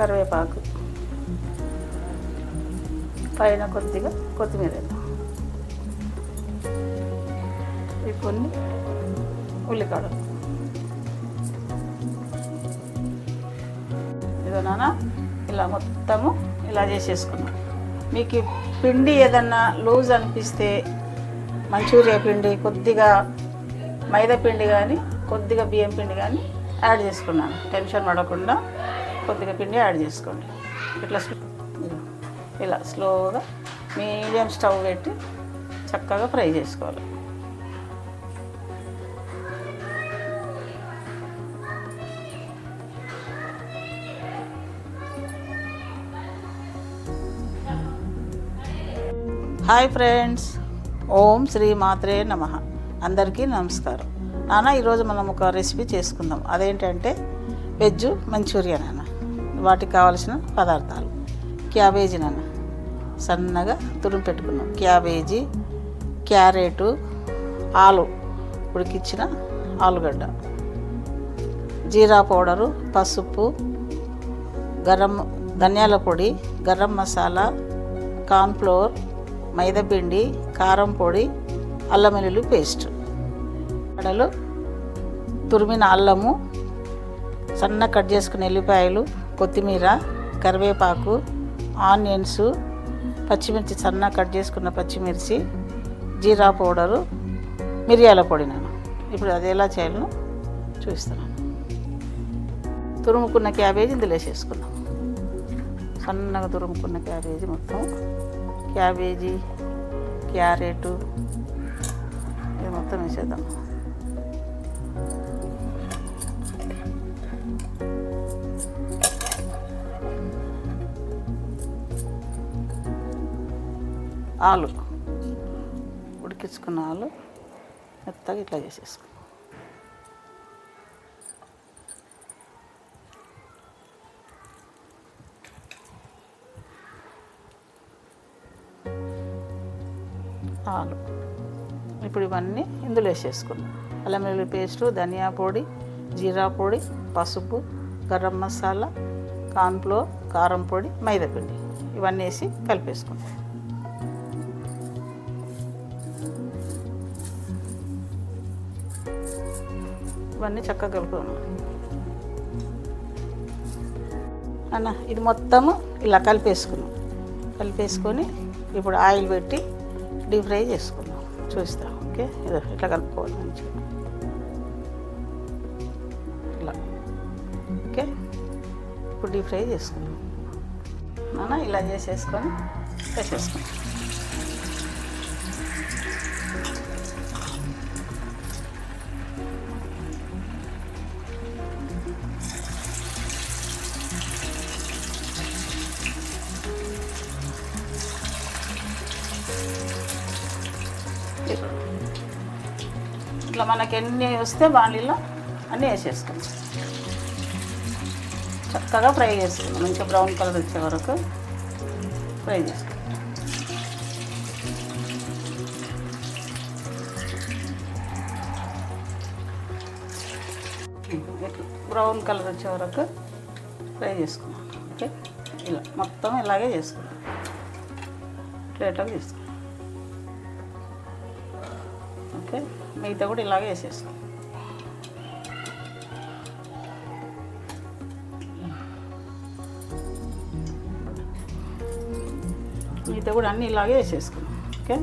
కరివేపాకు. పైన కొద్దిగా కొత్తిమీర వేద్దాం. ఇవి కొన్ని ఉల్లికాడలు ఇదో నాన్న ఇలా మొత్తము ఇలా చేసేసుకున్నాం. మీకు పిండి ఏదన్నా లూజ్ అనిపిస్తే మంచూరియా పిండి కొద్దిగా మైదా పిండి కానీ కొద్దిగా బియ్యం పిండి కానీ యాడ్ చేసుకున్నాను. టెన్షన్ పడకుండా. కొద్దిగా పిండి యాడ్ చేసుకోండి. ఇట్లా ఇలా స్లోగా మీడియం స్టవ్ పెట్టి చక్కగా ఫ్రై చేసుకోవాలి. Hi friends. ఓం శ్రీ మాత్రే నమ. అందరికీ నమస్కారం. నాన్న ఈరోజు మనం ఒక రెసిపీ చేసుకుందాం. అదేంటంటే వెజ్ మంచూరియన్? అన్న వాటికి కావాల్సిన పదార్థాలు. క్యాబేజీ నాన్న. సన్నగా తురిమి పెట్టుకున్నాం. క్యాబేజీ క్యారెటు ఆలు. ఉడికిచ్చిన ఆలుగడ్డ. జీరా పౌడరు పసుపు గరం ధనియాల పొడి గరం మసాలా కార్న్ఫ్లోర్ మైదాపిండి కారం పొడి అల్లం వెల్లుల్లి పేస్ట్. కడలు తురిమిన అల్లము సన్న కట్ చేసుకున్న ఎల్లిపాయలు కొత్తిమీర కరివేపాకు ఆనియన్స్ పచ్చిమిర్చి సన్న కట్ చేసుకున్న పచ్చిమిర్చి జీరా పౌడరు మిరియాల పొడి నేను. ఇప్పుడు అది ఎలా చేయాలో చూపిస్తున్నాను తురుముకున్న క్యాబేజీ ఇందులో వేసేసుకున్నాం సన్నగా తురుముకున్న క్యాబేజీ మొత్తం క్యాబేజీ క్యారెట్ ఇది మొత్తం వేసేద్దాం. ఆలు ఉడికించుకున్న ఆలు మెత్తగా ఇట్లా చేసేసుకున్నాం ఆలు. ఇప్పుడు ఇవన్నీ ఇందులో వేసేసుకున్నాం అల్లం వెల్లుల్లి పేస్టు ధనియా పొడి జీరా పొడి పసుపు గరం మసాలా కార్న్ఫ్లోర్ కారం పొడి మైదా పిండి. ఇవన్నీ వేసి కలిపేసుకుంటాం ఇవన్నీ చక్కగా కలుపుదాము అన్న ఇది మొత్తము ఇలా కలిపేసుకున్నాం. కలిపేసుకొని ఇప్పుడు ఆయిల్ పెట్టి డీప్ ఫ్రై చేసుకున్నాం చూస్తాం ఓకే? ఇదో ఇట్లా కలుపుకోవాలి మంచిగా. ఇలా ఓకే? ఇప్పుడు డీప్ ఫ్రై చేసుకున్నాం నాన్న ఇలా చేసేసుకొని వేసేసుకుందాం ఇట్లా మనకి ఎన్ని వస్తే బాణీలో అన్నీ వేసేస్తాం చక్కగా ఫ్రై చేసుకుందాం మంచిగా బ్రౌన్ కలర్ వచ్చే వరకు ఫ్రై చేసుకుందాం బ్రౌన్ కలర్ వచ్చే వరకు ఫ్రై చేసుకున్నాం ఓకే? ఇలా మొత్తం ఇలాగే చేసుకున్నాం ప్లేట్లోకి తీసుకున్నాం ఓకే? మిగతా కూడా ఇలాగే వేసేసుకో మిగతా కూడా అన్నీ ఇలాగే వేసేసుకున్నాం ఓకే?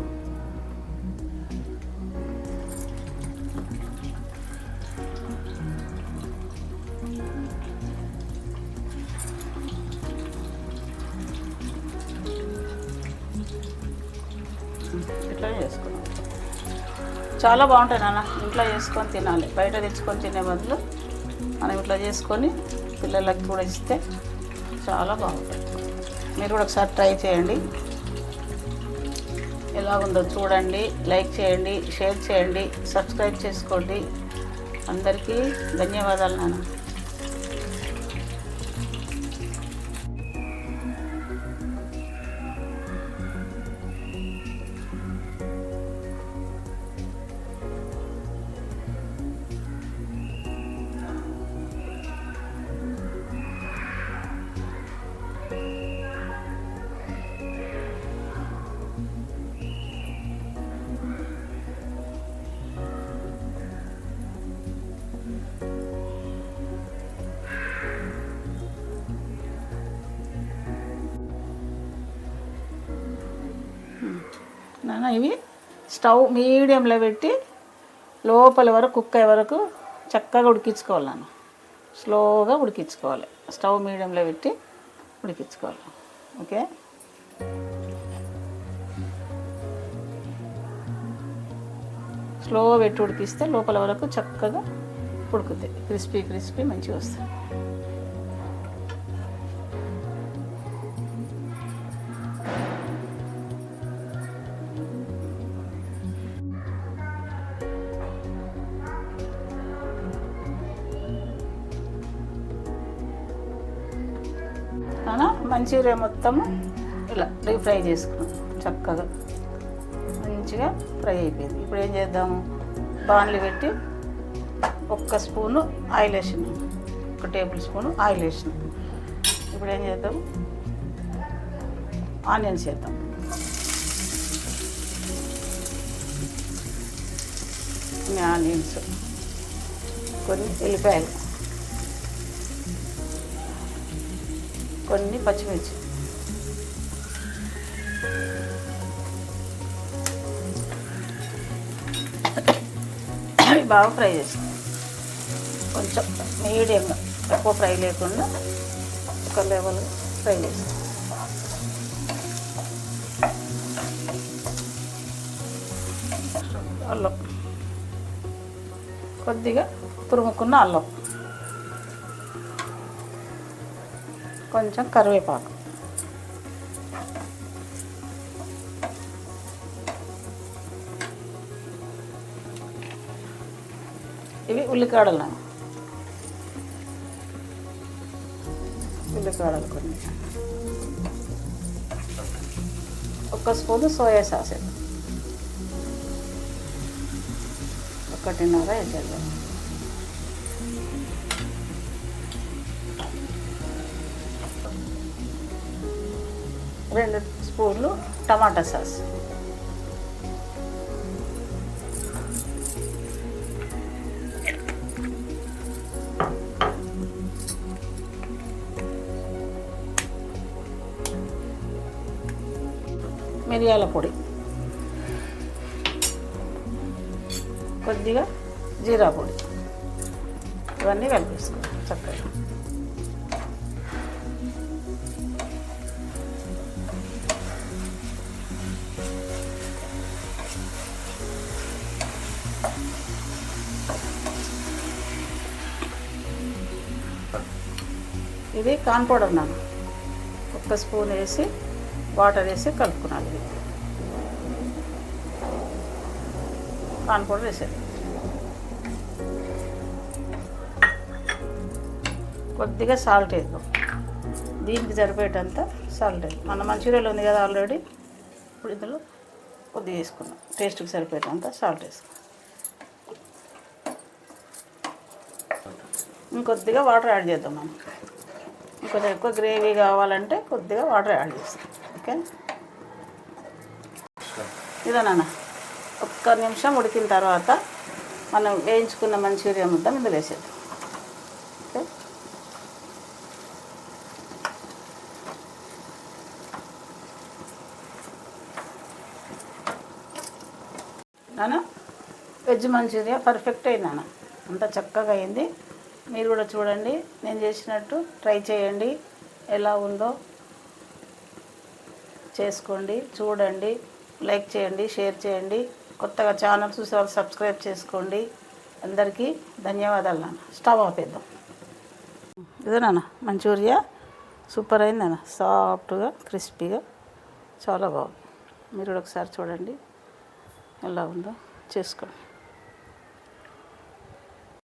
చాలా బాగుంటాయి నాన్న. ఇంట్లో చేసుకొని తినాలి. బయట తెచ్చుకొని తినే బదులు మనం ఇట్లా చేసుకొని పిల్లలకి కూడా ఇస్తే చాలా బాగుంటాయి. మీరు కూడా ఒకసారి ట్రై చేయండి. ఎలా ఉందో చూడండి లైక్ చేయండి షేర్ చేయండి సబ్స్క్రైబ్ చేసుకోండి. అందరికీ ధన్యవాదాలు నాన్న. ఇవి స్టవ్ మీడియంలో పెట్టి లోపల వరకు కుక్ అయ్యే వరకు చక్కగా ఉడికించుకోవాలి నాన్న స్లోగా ఉడికించుకోవాలి. స్టవ్ మీడియంలో పెట్టి ఉడికించుకోవాలి. ఓకే? స్లో పెట్టి ఉడికిస్తే లోపల వరకు చక్కగా ఉడుకుతాయి. క్రిస్పీ క్రిస్పీ మంచిగా వస్తాయి. మంచూరియా మొత్తము ఇలా డీప్ ఫ్రై చేసుకున్నాం చక్కగా. మంచిగా ఫ్రై అయిపోయింది. ఇప్పుడు ఏం చేద్దాము బాణలు పెట్టి ఒక్క స్పూను ఆయిల్ వేసిన. ఒక టేబుల్ స్పూను ఆయిల్ వేసిన. ఇప్పుడు ఏం చేద్దాం? ఆనియన్స్ వేద్దాం. ఆనియన్స్. కొన్ని ఎల్లిపాయలు. కొన్ని పచ్చిమిర్చి. అవి బాగా ఫ్రై చేసి కొంచెం మీడియంగా ఎక్కువ ఫ్రై లేకుండా ఒక లెవెల్ ఫ్రై చేసి అల్లం. కొద్దిగా తురుముకున్న అల్లం. కొంచెం కరివేపాకు ఇవి ఉల్లికాడలు నాన్న. ఉల్లికాడలు కొన్ని ఒక స్పూను సోయా సాస్ వేద్దాం. ఒకటిన్నర వేసేద్దాం రెండు స్పూన్లు టమాటా సాస్. మిరియాల పొడి. కొద్దిగా జీరా పొడి. ఇవన్నీ కలిపేసుకోవాలి చక్కగా. ఇది కార్న్ పౌడర్ నాన్న. ఒక్క స్పూన్ వేసి వాటర్ వేసి కలుపుకున్నాను ఇది. కార్న్ పౌడర్ వేసేది కొద్దిగా సాల్ట్ వేద్దాం. దీనికి సరిపోయేటంత సాల్ట్ వేద్దాం. మన మంచూరియాలో ఉంది కదా ఆల్రెడీ. ఇప్పుడు ఇందులో కొద్దిగా వేసుకుందాం. టేస్ట్కి సరిపోయేటంత సాల్ట్ వేసుకుందాం. ఇంకొద్దిగా వాటర్ యాడ్ చేద్దాం మనం. కొంచెం ఎక్కువ గ్రేవీ కావాలంటే కొద్దిగా వాటర్ యాడ్ చేస్తాం. ఓకే? ఇదేనా ఒక్క నిమిషం ఉడికిన తర్వాత మనం వేయించుకున్న మంచూరియా ముద్ద ఇందులో వేసేది ఓకే? నాన్న వెజ్ మంచూరియా పర్ఫెక్ట్ అయింది నాన్న. అంత చక్కగా అయింది. మీరు కూడా చూడండి. నేను చేసినట్టు ట్రై చేయండి. ఎలా ఉందో చేసుకోండి. చూడండి. లైక్ చేయండి షేర్ చేయండి. కొత్తగా ఛానల్ చూసే వాళ్ళు సబ్స్క్రైబ్ చేసుకోండి. అందరికీ ధన్యవాదాలు నాన్న. స్టవ్ ఆపేద్దాం. ఇదే నాన్న మంచూరియా. సూపర్ అయింది నాన్న. సాఫ్ట్గా క్రిస్పీగా. చాలా బాగుంది. మీరు కూడా ఒకసారి చూడండి. ఎలా ఉందో చేసుకోండి.